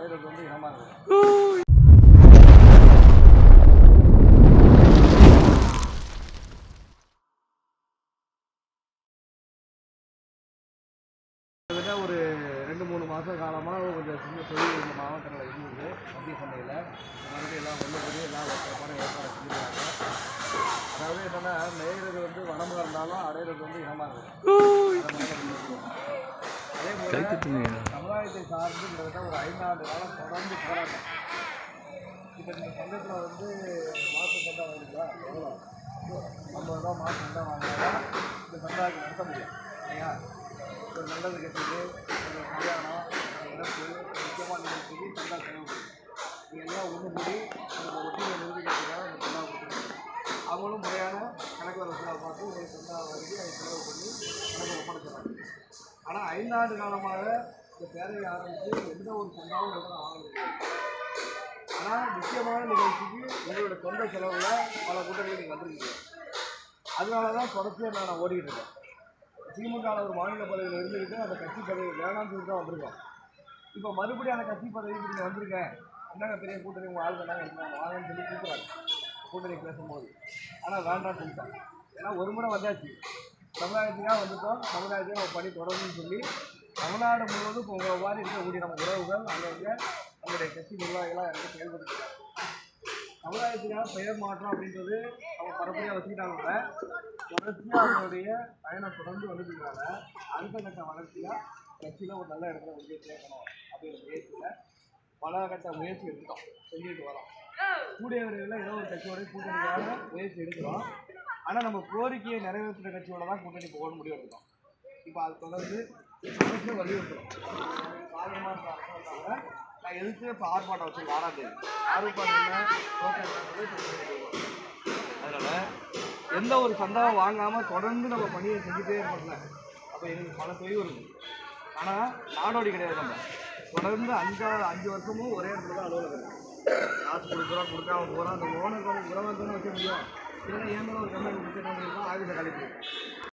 அடையிறது வந்து இனமாக இருக்குது ஒரு ரெண்டு மூணு மாத காலமாக கொஞ்சம் சின்ன தொழில் இந்த மாவட்டத்தில் இருந்தது. மத்திய சந்தையில் மறுபடியும் எல்லாம் ஒன்று கூடி எல்லாம் சிறப்பான ஏற்பாடு செஞ்சுருக்காங்க. அதாவது என்னென்னா நெய்கிறது வந்து வனமாக இருந்தாலும் அடையிறது வந்து இனமாக இருக்கும் அதே போல் சமுதாயத்தை சார்ந்து கிட்டத்தட்ட ஒரு ஐந்தாண்டு காலம் தொடர்ந்து போராட்டம். இப்போ இந்த சங்கத்தில் வந்து மாசு சண்டை வாங்கிங்களா எவ்வளோ ஐம்பது ரூபா மாசு சண்டை வாங்கினா இந்த சமுதாயத்தை நடத்த முடியும். இல்லையா ஒரு நல்லது கெட்டது ஒரு கல்யாணம் ஒரு இறப்பு முக்கியமான நிகழ்ச்சிக்கு சந்தா செலவு பண்ணும் இது எல்லாம் ஒன்று கூடி இந்த ஒட்டியை நிரூபிக்கிறதுக்காக இந்த சந்தா கொடுத்துருக்காங்க அவங்களும் முறையான கணக்கு வரலாறு பார்த்து ஒரு சந்தா வாங்கி அதை செலவு பண்ணி கணக்கு ஒப்படைச்சிடறாங்க. ஆனால் ஐந்தாண்டு காலமாக இந்த பேரவை ஆரம்பித்து எந்த ஒரு சந்தாவும் எவ்வளோ வாங்கல ஆனால் முக்கியமான நிகழ்ச்சிக்கு உங்களோட சொந்த செலவில் பல கூட்டங்கள் நீங்கள் வந்திருக்கீங்க அதனால தான் தொடர்ச்சியாக நான் ஓடிக்கிட்டு இருக்கேன். திமுக ஒரு மாநில பதவியில் இருந்துக்கிட்டு அந்த கட்சி பதவி வேணாம்னு சொல்லி தான் வந்திருக்கோம். இப்போ மறுபடியும் அந்த கட்சி பதவிக்கு நீங்கள் வந்திருக்கேன். என்னங்க பெரிய கூட்டணி? உங்கள் ஆள் தானே இருக்காங்க? வாங்கன்னு சொல்லி கூப்பிட்றாங்க கூட்டணி பேசும்போது. ஆனால் வேண்டாம்னு சொல்லிட்டாங்க. ஏன்னா ஒரு முறை வந்தாச்சு. சமுதாயத்துக்காக வந்துட்டோம். சமுதாயத்தையும் நம்ம பணி தொடரணும்னு சொல்லி தமிழ்நாடு முழுவதும் இப்போ உங்களை மாதிரி இருக்கக்கூடிய நம்ம உறவுகள் அங்கங்கே நம்முடைய கட்சி நிர்வாகிகளாக எனக்கு செயல்படுத்துகிறாங்க சமுதாயத்துக்காக பெயர் மாற்றம் அப்படின்றது அவங்க பரப்புரையாக வச்சுக்கிட்டாங்க கூட. தொடர்ச்சியாக அவங்களுடைய பயணம் தொடர்ந்து வந்துட்டுருக்காங்க அடுத்த கட்ட வளர்ச்சியாக கட்சியில் ஒரு நல்ல இடத்துல கொண்டு சேர்க்கணும் அப்படிங்கிற முயற்சியில் பல கட்ட முயற்சி எடுத்துட்டோம். செஞ்சுட்டு வரோம். கூடிய விரைவில் ஏதோ ஒரு கட்சியோட கூட்டணிக்காக முயற்சி எடுக்கிறோம். ஆனால் நம்ம கோரிக்கையை நிறைவேற்றுற கட்சியோட தான் கூட்டணி போக முடிவு எடுக்கிறோம் இப்போ அது தொடர்ந்து அரசு வலியுறுத்தணும் சாதகமாக இருக்க நான் எதுக்கு இப்போ ஆர்ப்பாட்டம் வச்சு ஆறாம் தேதி? ஆர்ப்பாட்டம் அதனால் எந்த ஒரு சந்தாவும் வாங்காமல் தொடர்ந்து நம்ம பணியை செஞ்சுட்டே இருக்கோம்ல அப்போ எங்களுக்கு பல தொய்வு இருக்கும் ஆனால் நாடோடி கிடையாது நம்ம. தொடர்ந்து அஞ்சா அஞ்சு வருஷமும் ஒரே இடத்துல தான் அலுவலகம் காசு கொடுக்குறோம் கொடுக்காம போகிறோம் அந்த ஓனர்கள் உறவர்கள் வைக்க முடியும் இல்லைன்னா ஏன் மேலே ஒரு கம்பெனி கொடுத்துட்டு ஆஃபீஸை கழிப்பு